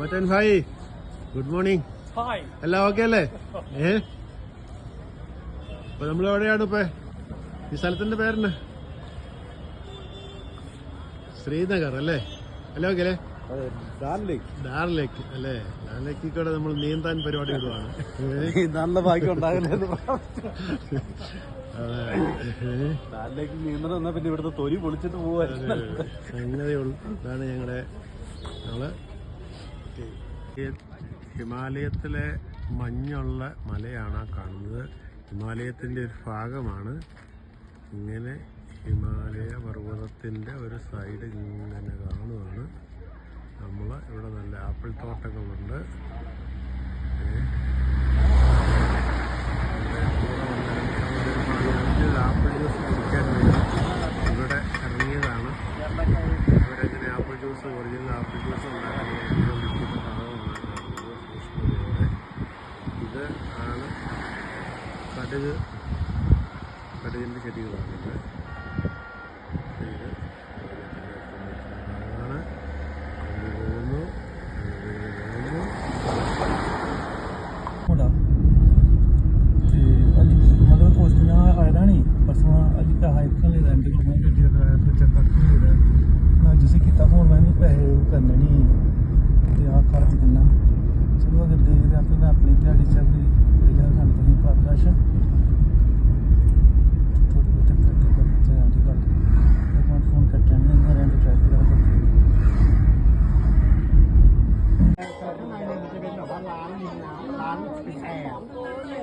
മറ്റൻ ഭായി good morning. എല്ലാം okay അല്ലേ? ഏ? അപ്പൊ നമ്മൾ എവിടെയാണ് ഇപ്പൊ? ഈ സ്ഥലത്തിന്റെ പേരെന്നാ ശ്രീനഗർ അല്ലേ? അല്ലേ ഓക്കെ അല്ലേ? ഡാർലേക്ക് അല്ലേ? ഡാർലേക്ക് കൂടെ നമ്മൾ നീന്താൻ പരിപാടി ഇടുവാണ്? നല്ല ഭാഗ്യം ഉണ്ടാകല്ലേ? നാലിലേക്ക് നീന്തണം എന്നാ പിന്നെ ഇവിടുത്തെ തൊലി പൊളിച്ചിട്ട് പോവാ. സംഗതിയുള്ളൂ ഇതാണ് ഞങ്ങളുടെ ഞങ്ങൾ ഹിമാലയത്തിലെ മഞ്ഞുള്ള മലയാണ് കാണുന്നത്. ഹിമാലയത്തിന്റെ ഒരു ഭാഗമാണ്. ഇങ്ങനെ ഹിമാലയ പർവതത്തിന്റെ ഒരു സൈഡ് ഇങ്ങനെ കാണുവാണ്. നമ്മൾ ഇവിടെ നല്ല ആപ്പിൾ തോട്ടങ്ങളുണ്ട്. ആപ്പിൾ ജ്യൂസ് കുടിക്കാൻ വേണ്ടി ഇവിടെ ഇറങ്ങിയതാണ്. ഇവരെങ്ങനെ apple juice original apple juice ਏਕੜ ਸਾਡੇ ਜਿੰਨੇ ਖੇਤੀ ਕਰਾ ਦਿੰਦੇ ਆ ਤੇ ਅੱਜ ਮਤਲਬ ਪੋਸਟਿੰਗਾਂ ਆਇਆ ਨਹੀਂ, ਪਰਸੋਂ ਅੱਜ ਤਾਂ ਹਾਈਕ ਲੈ ਲੈਂਦੇ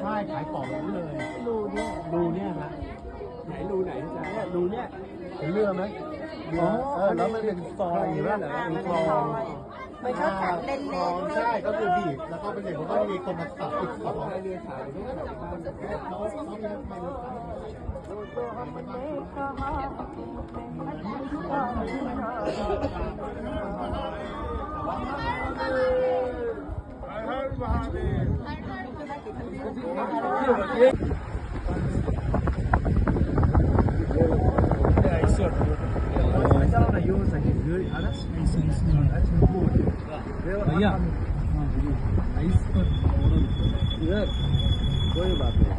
ใช่ขายของเลยรูเนี่ยรูเนี่ยนะไหนรูไหนจ๊ะเนี่ยรูเนี่ยเห็นเรือไหมเรือเออแล้วมันเป็นซอยอย่างนี้เหรอเป็นคลองมันก็ขับเล่นๆคลองใช่ก็คือบีบแล้วก็เป็นอย่างนี้ก็มีคนมาตัดติดต่อเรือขายอยู่ที่แบบว่าเขาเขามีรถไฟรถ कोई बात नहीं